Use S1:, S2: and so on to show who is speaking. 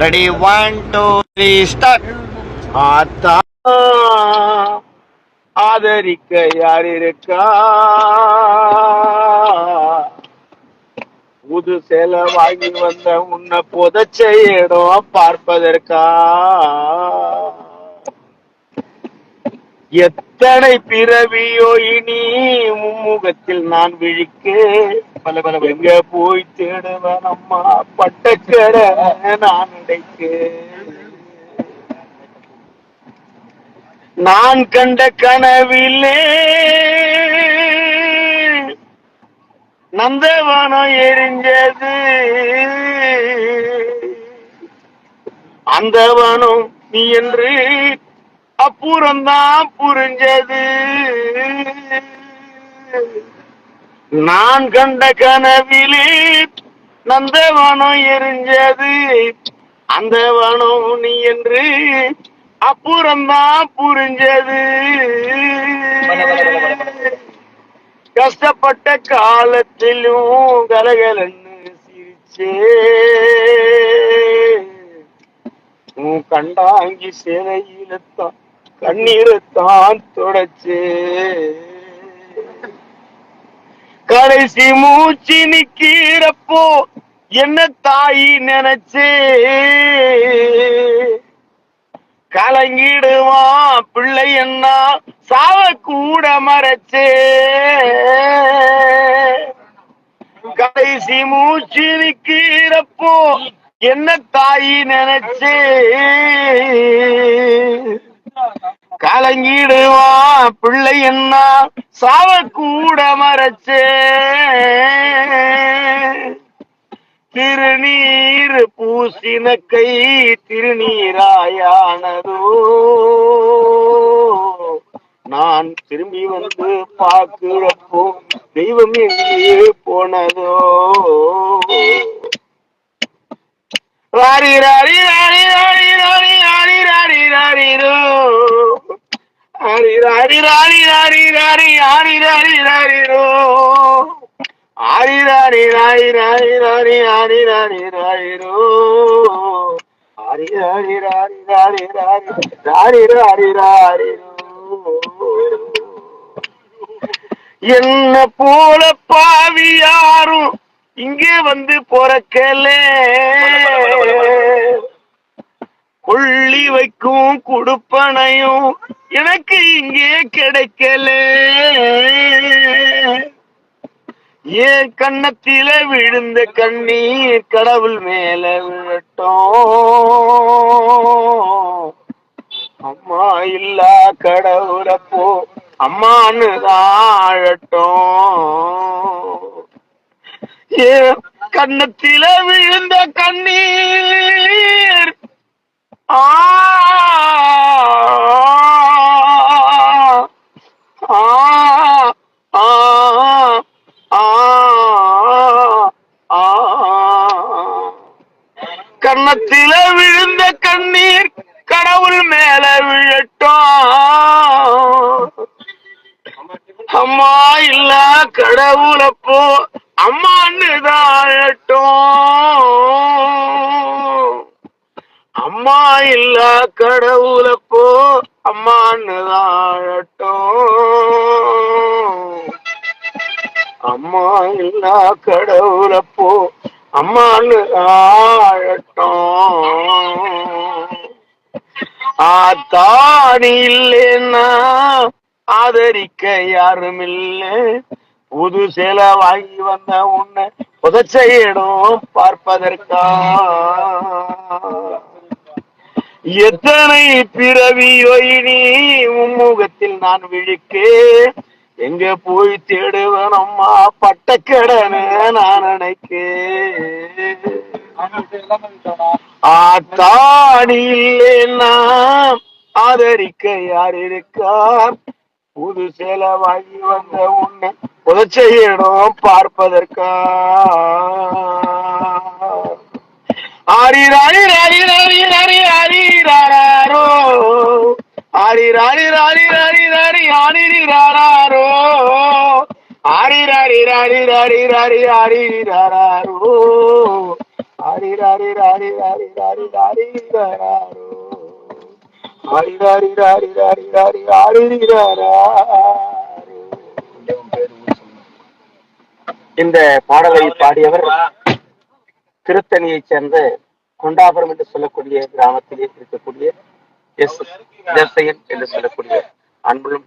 S1: Ready one two three start
S2: ஆத்தா ஆதரிக்க யார் இருக்கா புது சேலை வாங்கி வந்த உன்னை புதைச்ச இடம் பார்ப்பதற்கா எத்தனை பிறவியோ இனி மும்முகத்தில் நான் விழிக்க பல பல எங்க போய் தேடுவேன் அம்மா. பட்டக்கரை நான் அடைக்க நான் கண்ட கனவிலே நந்தவனம் எரிஞ்சது. அந்தவனம் நீ என்று அப்புறம்தான் புரிஞ்சது. நான் கண்ட கனவிலே நந்த வனம் எரிஞ்சது. அந்த வனம் நீ என்று அப்புறம்தான் புரிஞ்சது. கஷ்டப்பட்ட காலத்திலும் கலகலன்னு சிரிச்சே. உன் கண்டாங்கி சிறையில்தான் கண்ணீரைத்தான் தொடச்சே. கடைசி மூச்சு நிக்கிறப்போ என்ன தாயி நினைச்சே? கலங்கிடுவான் பிள்ளை என்ன சாவ கூட மறைச்சே. கடைசி மூச்சு நிக்கிறப்போ என்ன தாயி நினைச்சே? கலங்கிடுவா பிள்ளை என்ன? சாவ கூட மறைச்சே. திருநீர் பூசின கை திருநீராயானதோ. நான் திரும்பி வந்து பார்க்கிறப்போ தெய்வம் எங்கே போனதோ. ராரி ராரி ராரி ராரி ராரி. என்ன போல பாவி யாரும் இங்கே வந்து பிறக்கலே? கொள்ளி வைக்கும் குடுப்பனையும் எனக்கு இங்கே கிடைக்கல. ஏன் கண்ணத்தில விழுந்த கண்ணீர் கடவுள் மேல விழட்டும்? அம்மா இல்லா கடவுளப்போ அம்மான்னு ஆழட்டும். ஏன் கண்ணத்தில விழுந்த கண்ணீர் கன்னத்தில விழுந்த கண்ணீர் கடவுள் மேல விழட்டும். அம்மா இல்ல கடவுளப்போ அம்மான்னு தாழட்டும் அம்மா இல்ல கடவுளப்போ அம்மான்னு தாழட்டும் அம்மா இல்ல கடவுளப்போ அம்மானு ஆழட்டும் ஆத்தாணி இல்லைன்னா ஆதரிக்க யாரும் இல்ல புது சேலை வாங்கி வந்த உன்னை புதைச்ச இடம் பார்ப்பதற்கா. எத்தனை பிறவியோ இனி உம்முகத்தில் நான் விழிக்கேன் எங்க போய் தேடுவேன் அம்மா? பட்டக்கடனை நான் நினைக்கேன். ஆத்தாடி இல்லைன்னா ஆதரிக்க யார் இருக்கா புது செலவாகி வாங்கி வந்த உன்னை புதைச்ச இடம் பார்ப்பதற்கா ஆரி ராணி ராணி ராணி. ஆரி ராணி ராணி ராணி ராணி ஆரி ராரோ ஆரி ராரி ராரி ராரி ராரி ஆரி ராரோ ஆரி ராரி ராரி ராரி ராரி ராரி ராரோ ஆரி ராரி ராரி ராரி ராரி ராரி ராரோ இந்த பாடலை பாடியவர் திருத்தணியைச் சேர்ந்த கொண்டாபுரம் என்று சொல்லக்கூடிய கிராமத்திலே இருக்கக்கூடிய எஸ் என்று சொல்லக்கூடிய அன்புள்ள